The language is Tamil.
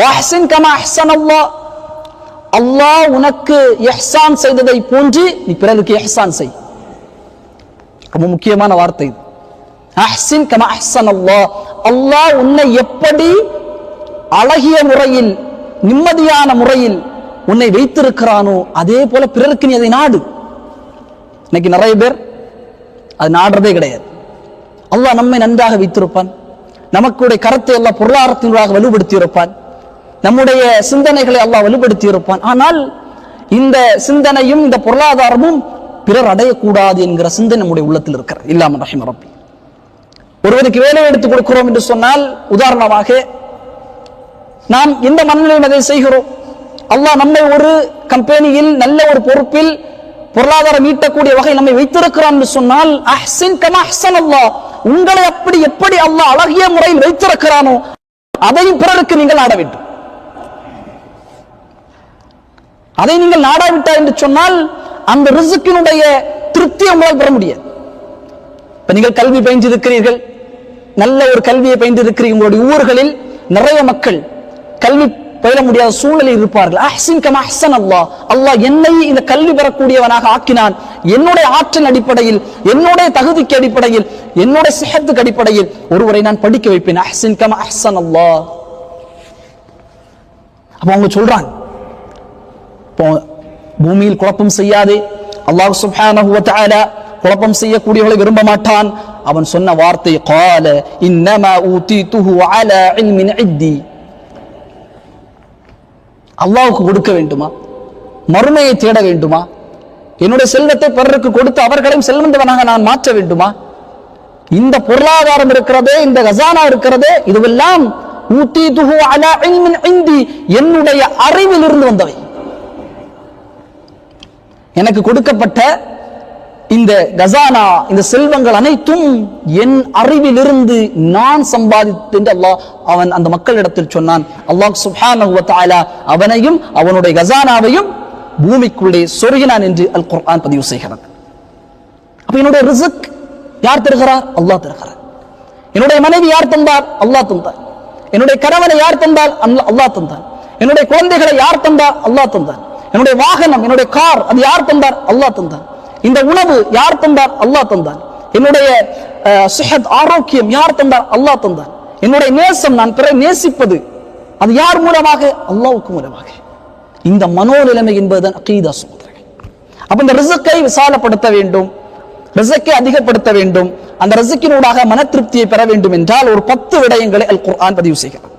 வாஹ்சின் கமா அஹ்சன் அல்லாஹ் அல்லாஹ் உனக்கு எஹ்சான் செய்ததை போன்று நீ பிறருக்கு எஹ்சான் செய். ரொம்ப முக்கியமான வார்த்தை இது. அஹ்சின் கமா அஹ்சன் அல்லாஹ். அல்லாஹ் உன்னை எப்படி அழகிய முறையில் நிம்மதியான முறையில் உன்னை வைத்திருக்கிறானோ அதே போல பிறருக்கு நீ அதை நாடு. இன்னைக்கு நிறைய பேர் அது நாடுறதே கிடையாது. அல்லாஹ் நம்மை நன்றாக வைத்திருப்பான். நமக்குடைய கருத்தை எல்லாம் பொருளாதாரத்தினூடாக வலுப்படுத்தி இருப்பான் நம்முடைய சிந்தனைகளை அல்லாஹ் வலுப்படுத்தி இருப்பான் ஆனால் இந்த சிந்தனையும் இந்த பொருளாதாரமும் பிறர் அடையக்கூடாது என்கிற சிந்தனை நம்முடைய உள்ளத்தில் இருக்கிறது. இல்லாமல் ரஹிம் ரப்பி. ஒருவருக்கு வேலை எடுத்துக் கொடுக்கிறோம் என்று சொன்னால் உதாரணமாக நாம் இந்த மனநிலையில் அதை செய்கிறோம்? அல்லாஹ் நம்மை ஒரு கம்பெனியில் நல்ல ஒரு பொறுப்பில் பொருளாதாரம் ஈட்டக்கூடிய வகை நம்மை வைத்திருக்கிறான் என்று சொன்னால் அஹ்சின் கமா அஹ்சன் அல்லாஹ். உங்களை அப்படி எப்படி அல்லாஹ் அழகிய முறையில் வைத்திருக்கிறானோ அதையும் பிறருக்கு நீங்கள் ஆட வேண்டும். அதை நீங்கள் நாடாவிட்டார் என்று சொன்னால் அந்த ரிசுக்கினுடைய திருப்தி உங்களால் பெற முடியாது. இப்ப நீங்கள் கல்வி பயின்றிருக்கிறீர்கள். நல்ல ஒரு கல்வியை பயின்றிருக்கிறீர்கள். உங்களுடைய ஊர்களில் நிறைய மக்கள் கல்வி பயில முடியாத சூழ்நிலை இருப்பார்கள். அஹ்சின் கம் அஹ்சன் அல்லாஹ். அல்லாஹ் என்னை இந்த கல்வி பெறக்கூடியவனாக ஆக்கினான். என்னுடைய ஆற்றல் அடிப்படையில் என்னுடைய தகுதிக்கு அடிப்படையில் என்னுடைய சிஹத்துக்கு அடிப்படையில் ஒருவரை நான் படிக்க வைப்பேன். அஹ்சின் கம் அஹ்சன் அல்லாஹ். அப்போ அவங்க சொல்றாங்க பூமியில் குழப்பம் செய்யாதே. அல்லாஹ் சுப்ஹானஹுவத்தால குழப்பம் செய்யக்கூடியவளை விரும்ப மாட்டான். அவன் சொன்ன வார்த்தை கால இன்னமா ஊத்தி துஹு அல அல்லாவுக்கு கொடுக்க வேண்டுமா? மறுமையை தேட வேண்டுமா? என்னுடைய செல்வத்தை பிறருக்கு கொடுத்து அவர்களையும் செல்வந்தவனாக நான் மாற்ற வேண்டுமா? இந்த பொருளாதாரம் இருக்கிறதே இந்த கசானா இருக்கிறதே இதுவெல்லாம் என்னுடைய அறிவிலிருந்து வந்தவை. எனக்கு கொடுக்கப்பட்ட இந்த கசானா இந்த செல்வங்கள் அனைத்தும் என் அறிவிலிருந்து நான் சம்பாதித்து என்று அல்லாஹ் அவன் அந்த மக்களிடத்தில் சொன்னான். அல்லாஹ் சுஹான் அவனையும் அவனுடைய கசானாவையும் பூமிக்குள்ளே சொருகினான் என்று அல் குர்ஆன் பதிவு செய்கிறது. அப்ப என்னுடைய ரிஸ்க் யார் தருகிறார்? அல்லாஹ் தருகிறார். என்னுடைய மனைவி யார் தந்தார்? அல்லாஹ் தந்தார். என்னுடைய கணவனை யார் தந்தால் அல்லாஹ் அல்லாஹ் என்னுடைய குழந்தைகளை யார் தந்தார்? அல்லாஹ் தந்தான் என்னுடைய வாகனம் என்னுடைய கார் அது யார் தந்தார்? அல்லாஹ் தந்தார். இந்த உணவு யார் தந்தார்? அல்லாஹ் தந்தார். என்னுடைய அஹ், ஆரோக்கியம் யார் தந்தார்? அல்லாஹ் தந்தார். என்னுடைய நேசம் நான் பிற நேசிப்பது அது யார் மூலமாக? அல்லாவுக்கு மூலமாக. இந்த மனோநிலைமை என்பதுதான் அகீதா சகோதரர்கள். அப்ப இந்த ரிசக்கை விசாலப்படுத்த வேண்டும். ரிசக்கை அதிகப்படுத்த வேண்டும். அந்த ரிசக்கினூடாக மன திருப்தியை பெற வேண்டும் என்றால் ஒரு பத்து விடயங்களை அல் குர்ஆன் பதிவு செய்கிறார்.